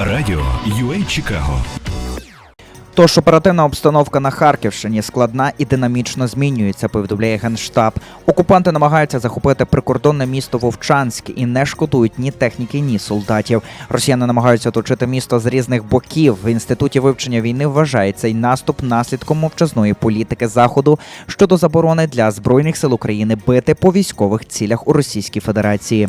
Радіо UA Чикаго. Тож оперативна обстановка на Харківщині складна і динамічно змінюється, повідомляє генштаб. Окупанти намагаються захопити прикордонне місто Вовчанськ і не шкодують ні техніки, ні солдатів. Росіяни намагаються оточити місто з різних боків. В інституті вивчення війни вважає цей наступ наслідком мовчазної політики заходу щодо заборони для збройних сил України бити по військових цілях у Російській Федерації.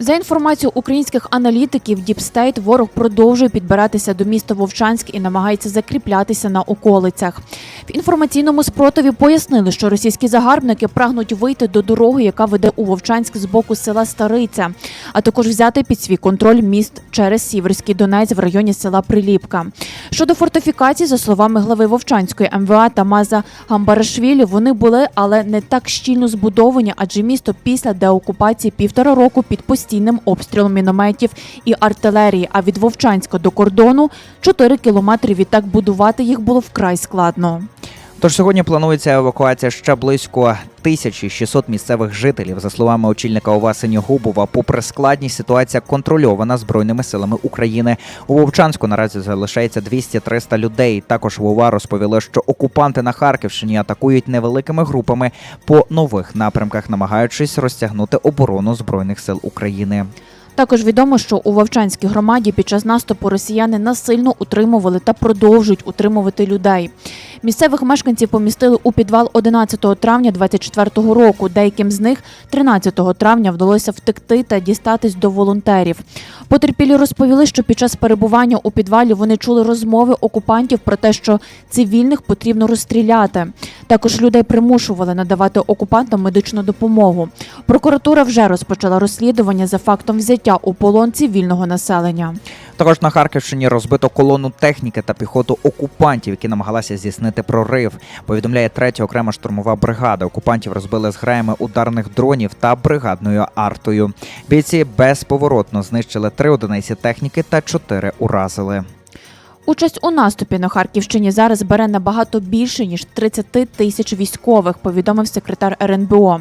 За інформацією українських аналітиків, Діпстейт ворог продовжує підбиратися до міста Вовчанськ і намагається закріплятися на околицях. В інформаційному спротиві пояснили, що російські загарбники прагнуть вийти до дороги, яка веде у Вовчанськ з боку села Стариця, а також взяти під свій контроль міст через Сіверський Донець в районі села Приліпка. Щодо фортифікацій, за словами глави Вовчанської МВА Тамаза Гамбарашвілі, вони були, але не так щільно збудовані, адже місто після деокупації півтора року під постійним обстрілом мінометів і артилерії. А від Вовчанська до кордону 4 кілометри. Відтак будувати їх було вкрай складно. Тож сьогодні планується евакуація ще близько 1600 місцевих жителів. За словами очільника ОВА Синьогубова, попри складність ситуація контрольована збройними силами України. У Вовчанську наразі залишається 200-300 людей. Також в ОВА розповіли, що окупанти на Харківщині атакують невеликими групами по нових напрямках, намагаючись розтягнути оборону збройних сил України. Також відомо, що у Вовчанській громаді під час наступу росіяни насильно утримували та продовжують утримувати людей. Місцевих мешканців помістили у підвал 11 травня 24 року. Деяким з них 13 травня вдалося втекти та дістатись до волонтерів. Потерпілі розповіли, що під час перебування у підвалі вони чули розмови окупантів про те, що цивільних потрібно розстріляти. Також людей примушували надавати окупантам медичну допомогу. Прокуратура вже розпочала розслідування за фактом взяття у полон цивільного населення. Також на Харківщині розбито колону техніки та піхоту окупантів, які намагалися здійснити прорив. Повідомляє третя окрема штурмова бригада. Окупантів розбили з граями ударних дронів та бригадною артою. Бійці безповоротно знищили три одиниці техніки та чотири уразили. Участь у наступі на Харківщині зараз бере набагато більше ніж 30 тисяч військових, повідомив секретар РНБО.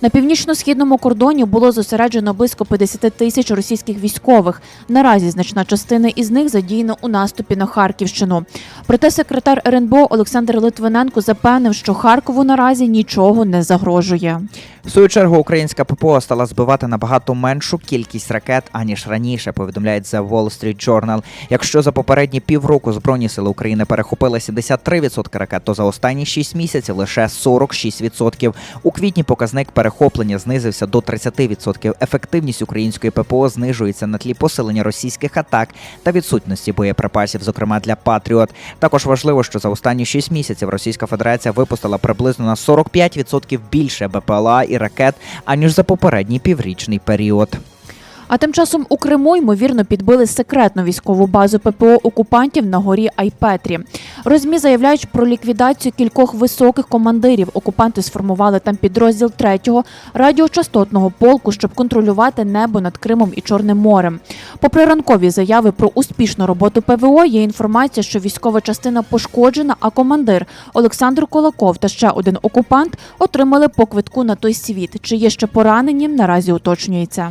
На північно-східному кордоні було зосереджено близько 50 тисяч російських військових. Наразі значна частина із них задіяна у наступі на Харківщину. Проте секретар РНБО Олександр Литвиненко запевнив, що Харкову наразі нічого не загрожує. В свою чергу українська ППО стала збивати набагато меншу кількість ракет аніж раніше. Повідомляють The Wall Street Journal. Якщо за попередні півроку збройні сили України перехопили 73% ракет, то за останні 6 місяців лише 46%. У квітні показник перехоплення знизився до 30%. Ефективність української ППО знижується на тлі посилення російських атак та відсутності боєприпасів, зокрема для Патріот. Також важливо, що за останні 6 місяців Російська Федерація випустила приблизно на 45% більше БПЛА і ракет аніж за попередній піврічний період. А тим часом у Криму ймовірно підбили секретну військову базу ППО окупантів на горі Айпетрі. Розмі заявляють про ліквідацію кількох високих командирів. Окупанти сформували там підрозділ 3-го радіочастотного полку, щоб контролювати небо над Кримом і Чорним морем. Попри ранкові заяви про успішну роботу ПВО, є інформація, що військова частина пошкоджена, а командир Олександр Колаков та ще один окупант отримали по квитку на той світ. Чи є ще поранені, наразі уточнюється.